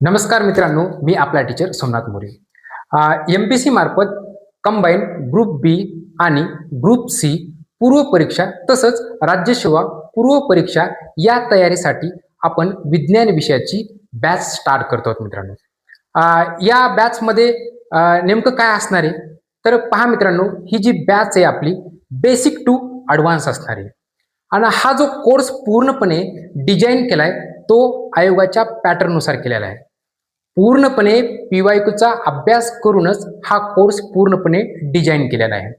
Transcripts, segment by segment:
नमस्कार मित्रांनो मी आपला teacher Somnath More. M P C मार्फत कंबाईन ग्रुप बी आणि ग्रुप सी पूर्व परीक्षा तसंच राज्यसेवा पूर्व परीक्षा या तयारीसाठी आपण विज्ञान विषयाची बॅच स्टार्ट करतो आहोत मित्रांनो. या बॅचमध्ये नेमकं काय असणार आहे? तर पहा मित्रांनो ही जी बॅच आहे आपली बेसिक टू ॲडव्हान्स असणार आहे. आणि हा जो कोर्स पूर्णपणे डिझाईन केलाय तो आयोगाच्या पॅटर्ननुसार केलेला आहे. पूर्णपणे पी वाय अभ्यास करूनच हा कोर्स पूर्णपणे डिझाईन केलेला आहे.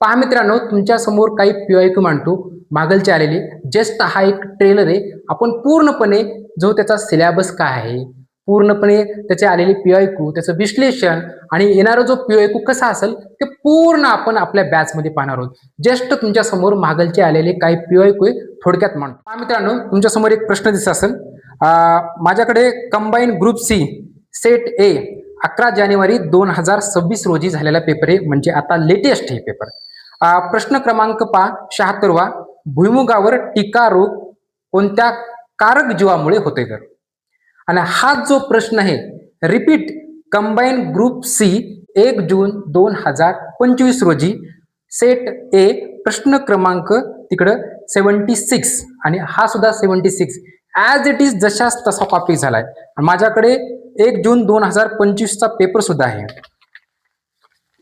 पहा मित्रांनो तुमच्यासमोर काही पीवायकू मांडतो. मागलचे आलेले जस्ट हा एक ट्रेलर आहे. आपण पूर्णपणे जो त्याचा सिलेबस काय आहे पूर्णपणे त्याचे आलेले पीवायकू त्याचं विश्लेषण आणि येणारा जो पी कसा असेल ते पूर्ण आपण आपल्या बॅचमध्ये पाहणार आहोत. जस्ट तुमच्यासमोर मागलचे आलेले काही पीवायकू आहे थोडक्यात मांडतो. पहा मित्रांनो तुमच्यासमोर एक प्रश्न दिसत असेल. माझ्याकडे combine group C set A अकरा जानेवारी दोन हजार सव्वीस रोजी झालेला पेपर आहे. म्हणजे आता लेटेस्ट हे पेपर प्रश्न क्रमांक पा शहात्तरवा भुईमुगावर टीका रोग कोणत्या कारक जीवामुळे होतोय तर? आणि हा जो प्रश्न आहे रिपीट कंबाईन ग्रुप सी एक जून दोन हजार पंचवीस रोजी. सेट ए प्रश्न क्रमांक तिकडं सेवन्टी सिक्स. आणि हा सुद्धा seventy six. As it is जशाच तसा कॉपी झालाय. माझ्याकडे एक जून दोन हजार पंचवीसचा पेपर सुद्धा आहे.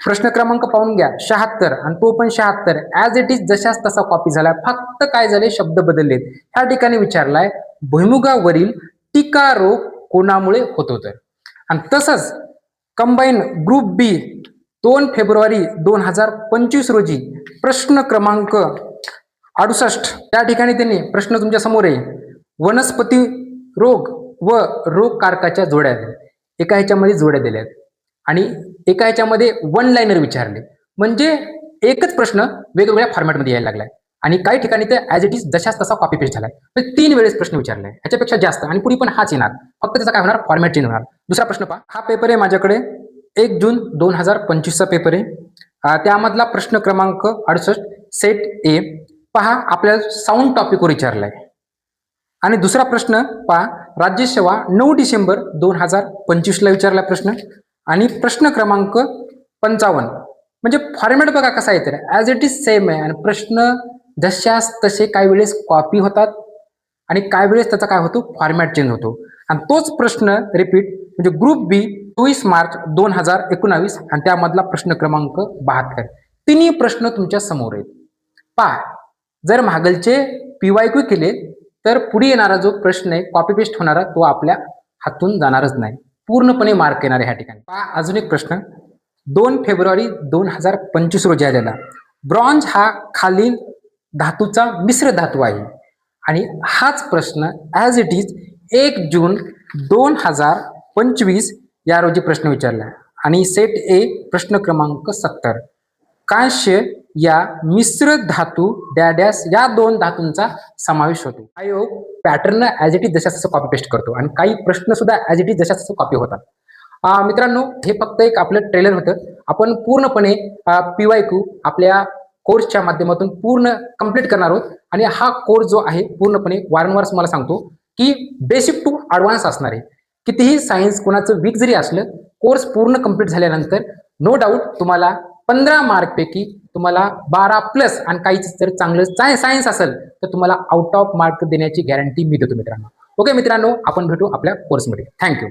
प्रश्न क्रमांक पाहून घ्या. शहात्तर. आणि तो पण शहात्तर. ॲज इट इज जशाच तसा कॉपी झालाय. फक्त काय झाले शब्द बदललेत. ह्या ठिकाणी विचारलाय भुईमुगावरील टीका रोग कोणामुळे होतो तर आणि तसंच कंबाईन ग्रुप बी दोन फेब्रुवारी दोन हजार पंचवीस रोजी प्रश्न क्रमांक अडुसष्ट. त्या ठिकाणी त्यांनी प्रश्न तुमच्यासमोर आहे. वनस्पती रोग व रोग कारकाच्या जोड्या दिल्या एका ह्याच्यामध्ये जोड्या दिल्यात आणि एका ह्याच्यामध्ये वन लाईनर विचारले. म्हणजे एकच प्रश्न वेगवेगळ्या फॉर्मॅटमध्ये यायला लागलाय. आणि काही ठिकाणी ते ॲज इट इज जशाच तसा कॉपी पेस्ट झालाय. म्हणजे तीन वेळेस प्रश्न विचारलाय ह्याच्यापेक्षा जास्त आणि पुढे पण हाच येणार. फक्त त्याचा काय होणार? फॉर्मॅट चेंज होणार. दुसरा प्रश्न पहा. हा पेपर आहे माझ्याकडे. एक जून दोन हजार पंचवीसचा पेपर आहे. त्यामधला प्रश्न क्रमांक अडुसष्ट सेट ए पहा आपल्याला साऊंड टॉपिकवर विचारलाय. आणि दुसरा प्रश्न पहा. राज्यसेवा नऊ डिसेंबर दोन हजार पंचवीसला विचारला प्रश्न. आणि प्रश्न क्रमांक पंचावन्न. म्हणजे फॉर्मॅट बघा कसा आहे तर ॲज इट इज सेम आहे. आणि प्रश्न जशास तसे काही वेळेस कॉपी होतात. आणि काही वेळेस त्याचा काय होतो? फॉर्मॅट चेंज होतो. आणि तोच प्रश्न रिपीट म्हणजे ग्रुप बी चोवीस मार्च दोन हजार एकोणावीस. आणि त्यामधला प्रश्न क्रमांक बहात्तर. तिन्ही प्रश्न तुमच्यासमोर आहेत. पहा जर मागलचे पीवायक्यू केले तर पुढे येणारा जो प्रश्न आहे कॉपी पेस्ट होणारा तो आपल्या हातून जाणारच नाही. पूर्णपणे मार्क येणार आहे ह्या ठिकाणी. पहा अजून एक प्रश्न. दोन फेब्रुवारी दोन हजार पंचवीस रोजी आलेला. ब्रॉन्झ हा खालील धातूचा मिश्र धातू आहे. आणि हाच प्रश्न ॲज इट इज एक जून दोन हजार पंचवीस या रोजी प्रश्न विचारला. आणि सेट ए प्रश्न क्रमांक सत्तर. कांस्य या मिश्र धातू डॅडॅस या दोन धातूंचा समावेश होतो. आयोग पॅटर्न ॲज इट इज जशा तसं कॉपी पेस्ट करतो आणि काही प्रश्न सुद्धा ॲज इट इज जशा तसं कॉपी होतात मित्रांनो हे फक्त एक आपलं ट्रेलर होतं. आपण पूर्णपणे पी वाय क्यू आपल्या कोर्सच्या माध्यमातून पूर्ण कंप्लीट करणार आहोत. आणि हा कोर्स जो आहे पूर्णपणे वारंवार तुम्हाला सांगतो की बेसिक टू ॲडव्हान्स असणार आहे. कितीही सायन्स कोणाचं वीक जरी असलं कोर्स पूर्ण कंप्लीट झाल्यानंतर नो डाऊट तुम्हाला पंधरा मार्कपैकी तुम्हाला बारा प्लस आणि काहीच जर चांगलं सायन्स असेल तर तुम्हाला आउट ऑफ मार्क देण्याची गॅरंटी मी देतो मित्रांनो. ओके मित्रांनो आपण भेटू आपल्या कोर्समध्ये थँक्यू